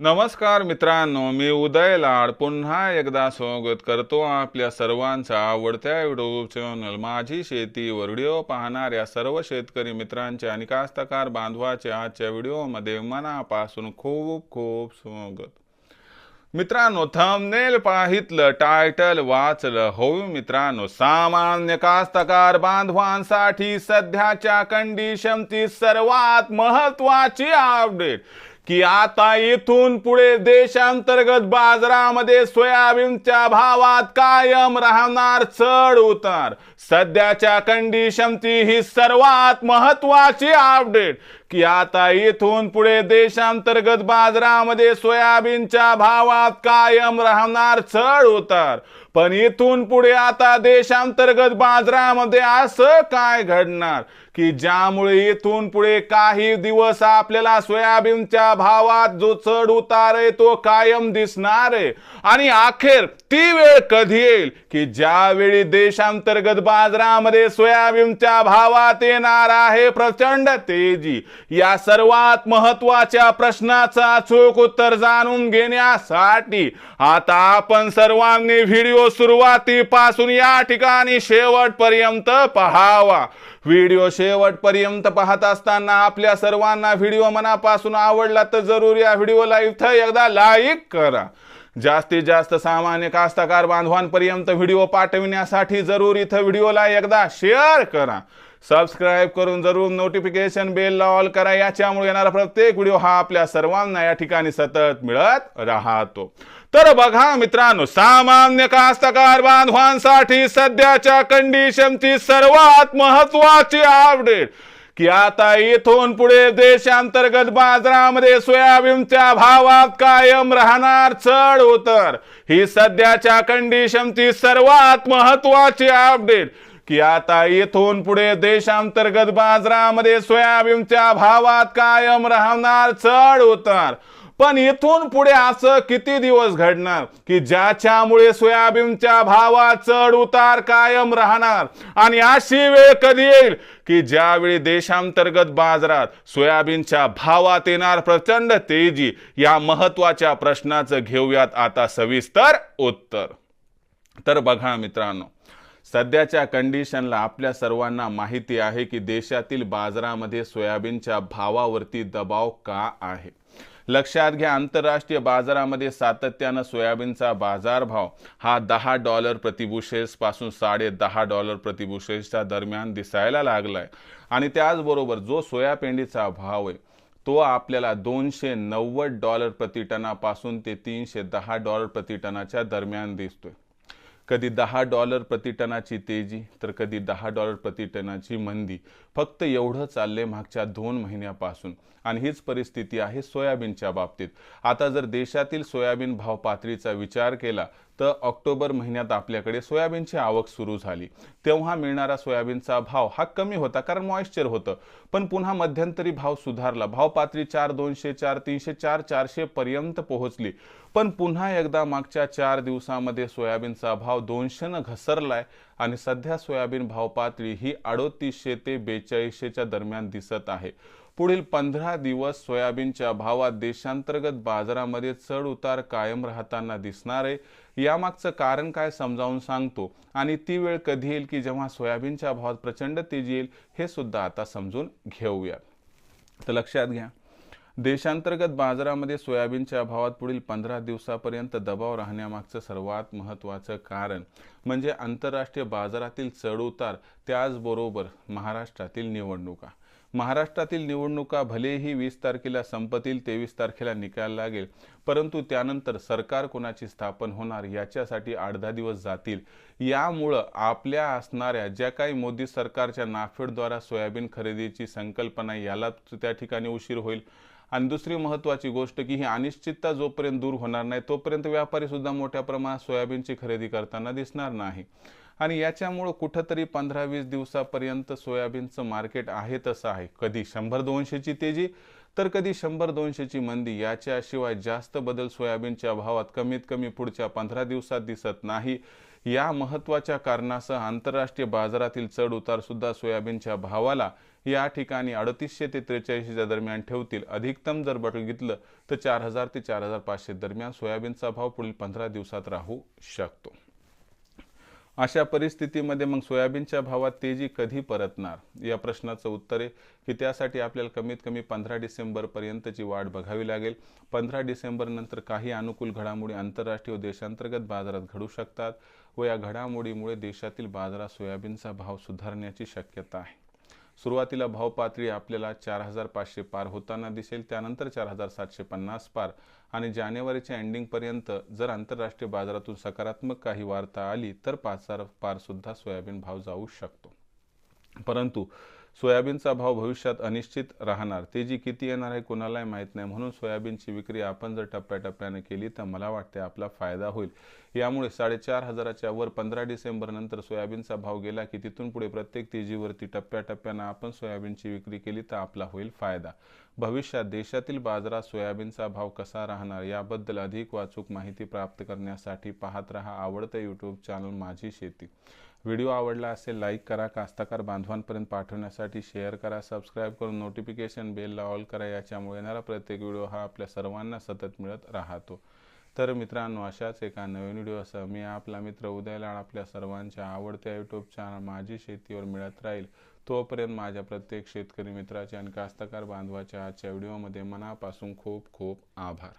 नमस्कार मित्रांनो मी उदय लाड. पुन्हा एकदा स्वागत करतो आपल्या सर्वांचा आवडत्या युट्यूब चॅनल माझी शेती व्हिडिओ पाहणाऱ्या सर्व शेतकरी मित्रांचे आणि कास्तकार बांधवाचे आजच्या व्हिडिओमध्ये मनापासून खूप खूप स्वागत. मित्रांनो थंबनेल पाहितलं टायटल वाचलं. हो मित्रांनो सामान्य कास्तकार बांधवांसाठी सध्याच्या कंडिशनची सर्वात महत्वाची अपडेट की आता इथून पुढे देशांतर्गत बाजारामध्ये सोयाबीनच्या भावात कायम राहणार चढ उतार. सध्याच्या कंडिशनची ही सर्वात महत्वाची अपडेट की आता इथून पुढे देशांतर्गत बाजारामध्ये सोयाबीनच्या भावात कायम राहणार चढ उतार. पण इथून पुढे आता देशांतर्गत बाजारामध्ये असं काय घडणार? की ज्यामुळे इथून पुढे काही दिवस आपल्याला सोयाबीनच्या भावात जो चढ उतार आहे तो कायम दिसणार आहे. आणि अखेर ती वेळ कधी येईल? की ज्यावेळी देशांतर्गत बाजारामध्ये सोयाबीनच्या भावात येणार आहे प्रचंड तेजी. या सर्वात महत्त्वाच्या प्रश्नाचा अचूक उत्तर जाणून घेण्यासाठी आता आपण सर्वांनी व्हिडिओ सुरुवातीपासून या ठिकाणी शेवटपर्यंत पहावा. व्हिडिओ शेवटपर्यंत पाहत असताना आपल्या सर्वांना व्हिडिओ मनापासून आवडला तर जरूर या व्हिडिओला इथं एकदा लाईक करा. जास्तीत जास्त सामान्य कास्तकार बांधवांपर्यंत व्हिडिओ पाठविण्यासाठी जरूर इथं व्हिडिओला एकदा शेअर करा. सबस्क्राईब करून जरूर नोटिफिकेशन बेल ऑल करा. याच्यामुळे येणारा प्रत्येक व्हिडिओ हा आपल्या सर्वांना या ठिकाणी सतत मिळत राहतो. तर बघा मित्रांनो सामान्य कास्तकार बांधवांसाठी सध्याच्या कंडिशनची सर्वात महत्वाची अपडेट की आता इथून पुढे देशांतर्गत बाजारामध्ये सोयाबीनच्या भावात कायम राहणार चढ उतर ही सध्याच्या कंडिशनची सर्वात महत्वाची अपडेट की आता इथून पुढे देशांतर्गत बाजारामध्ये सोयाबीनच्या भावात कायम राहणार चढ उतार. पण इथून पुढे असं किती दिवस घडणार? की ज्याच्यामुळे सोयाबीनच्या भावात चढ उतार कायम राहणार? आणि अशी वेळ कधी येईल? की ज्यावेळी देशांतर्गत बाजारात सोयाबीनच्या भावात येणार प्रचंड तेजी या महत्त्वाच्या प्रश्नाचं घेऊयात आता सविस्तर उत्तर. तर बघा मित्रांनो सध्याच्या कंडिशनला आपल्या सर्वांना माहिती आहे की देशातील बाजारामध्ये सोयाबीनच्या भावावरती दबाव का आहे? लक्षात घ्या आंतरराष्ट्रीय बाजारामध्ये सातत्यानं सोयाबीनचा बाजारभाव हा दहा डॉलर प्रतिबुशेसपासून साडे दहा डॉलर प्रतिबुशेसच्या दरम्यान दिसायला लागलाय. आणि त्याचबरोबर जो सोयापेंडीचा भाव आहे तो आपल्याला दोनशे नव्वद डॉलर प्रतिटनापासून ते तीनशे दहा डॉलर प्रतिटनाच्या दरम्यान दिसतोय. कधी दहा डॉलर प्रतिटनाची तेजी तर कधी दहा डॉलर प्रतिटनाची मंदी. फक्त एवढं चाललंय मागच्या दोन महिन्यापासून. आणि हीच परिस्थिती आहे सोयाबीनच्या बाबतीत. आता जर देशातील सोयाबीन भाव पातळीचा विचार केला तर ऑक्टोबर महिन्यात आपल्याकडे सोयाबीनची आवक सुरू झाली. तेव्हा मिळणारा सोयाबीनचा भाव हा कमी होता कारण मॉइश्चर होतं. पण पुन्हा मध्यंतरी भाव सुधारला. भाव पातळी चार दोनशे चार तीनशे चार चारशे पर्यंत पोहोचली. पण पुन्हा एकदा मागच्या चार दिवसामध्ये सोयाबीनचा भाव दोनशेनं घसरलाय आणि सध्या सोयाबीन भाव पातळी ही अडोतीसशे ते बेचाळीसशेच्या दरम्यान दिसत आहे. पुढील पंधरा दिवस सोयाबीनच्या भावात देशांतर्गत बाजारामध्ये चढ उतार कायम राहताना दिसणार आहे. यामागचं कारण काय समजावून सांगतो. आणि ती वेळ कधी येईल की जेव्हा सोयाबीनच्या भावात प्रचंड तेजी येईल हे सुद्धा आता समजून घेऊया. तर लक्षात घ्या. देशांतर्गत बाजारामध्ये सोयाबीनच्या अभावात पुढील पंधरा दिवसापर्यंत दबाव राहण्यामागचं सर्वात महत्त्वाचं कारण म्हणजे आंतरराष्ट्रीय बाजारातील चढउतार त्याचबरोबर महाराष्ट्रातील निवडणुका. महाराष्ट्रातील निवडणुका भलेही वीस तारखेला संपतील तेवीस तारखेला निकाल लागेल परंतु त्यानंतर सरकार कोणाची स्थापन होणार याच्यासाठी आठ दहा दिवस जातील. यामुळं आपल्या असणाऱ्या ज्या काही मोदी सरकारच्या नाफेडद्वारा सोयाबीन खरेदीची संकल्पना याला त्या ठिकाणी उशीर होईल. आणि दुसरी महत्त्वाची गोष्ट की ही अनिश्चितता जोपर्यंत दूर होणार नाही तोपर्यंत व्यापारी सुद्धा मोठ्या प्रमाणात सोयाबीनची खरेदी करताना दिसणार नाही. आणि याच्यामुळं कुठंतरी पंधरा वीस दिवसापर्यंत सोयाबीनचं मार्केट आहे तसं आहे. कधी शंभर दोनशेची तेजी तर कधी शंभर दोनशेची मंदी याच्याशिवाय जास्त बदल सोयाबीनच्या भावात कमीत कमी पुढच्या पंधरा दिवसात दिसत नाही. या महत्त्वाच्या कारणासह आंतरराष्ट्रीय बाजारातील चढ उतार सुद्धा सोयाबीनच्या भावाला या ठिकाणी अडतीसशे ते त्रेचाळीसच्या दरम्यान ठेवतील. अधिकतम जर बघितलं तर चार हजार ते चार हजार पाचशे दरम्यान सोयाबीनचा भाव पुढील पंधरा दिवसात राहू शकतो. अशा परिस्थितीमध्ये मग सोयाबीनच्या भावात तेजी कधी परतणार? या प्रश्नाचं उत्तर आहे की त्यासाठी आपल्याला कमीत कमी पंधरा डिसेंबरपर्यंतची वाट बघावी लागेल. पंधरा डिसेंबरनंतर काही अनुकूल घडामोडी आंतरराष्ट्रीय व देशांतर्गत बाजारात घडू शकतात व या घडामोडीमुळे देशातील बाजारात सोयाबीनचा भाव सुधारण्याची शक्यता आहे. सुरुवातीला भाव पातळी आपल्याला चार हजार पाचशे पार होताना दिसेल त्यानंतर चार हजार सातशे पन्नास पार. आणि जानेवारीच्या एंडिंगपर्यंत जर आंतरराष्ट्रीय बाजारातून सकारात्मक काही वार्ता आली तर पाच हजार पारसुद्धा सोयाबीन भाव जाऊ शकतो. परंतु सोयाबीनचा भाव भविष्यात अनिश्चित राहणार. तेजी किती येणार आहे कोणालाही माहीत नाही. म्हणून सोयाबीनची विक्री आपण जर टप्प्याटप्प्याने केली तर मला वाटते आपला फायदा होईल. यामुळे साडेचार हजाराच्या वर पंधरा डिसेंबर नंतर सोयाबीनचा भाव गेला की तिथून पुढे प्रत्येक तेजीवरती टप्प्याटप्प्यानं आपण सोयाबीनची विक्री केली तर आपला होईल फायदा. भविष्यात देशातील बाजारात सोयाबीनचा भाव कसा राहणार याबद्दल अधिक वाचूक माहिती प्राप्त करण्यासाठी पाहत रहा आवडतं यूट्यूब चॅनल माझी शेती. व्हिडिओ आवडला असेल लाईक करा. कास्तकार बांधवांपर्यंत पाठवण्यासाठी शेअर करा. सबस्क्राईब करून नोटिफिकेशन बेलला ऑल करा. याच्यामुळे येणारा प्रत्येक व्हिडिओ हा आपल्या सर्वांना सतत मिळत राहतो. तर मित्रांनो अशाच एका नवीन व्हिडिओसह मी आपला मित्र उदयलाड आपल्या सर्वांच्या आवडत्या यूट्यूब चॅनल माझी शेतीवर मिळत राहील. तोपर्यंत माझ्या प्रत्येक शेतकरी मित्राचे आणि कास्तकार बांधवाच्या आजच्या व्हिडिओमध्ये मनापासून खूप खूप आभार.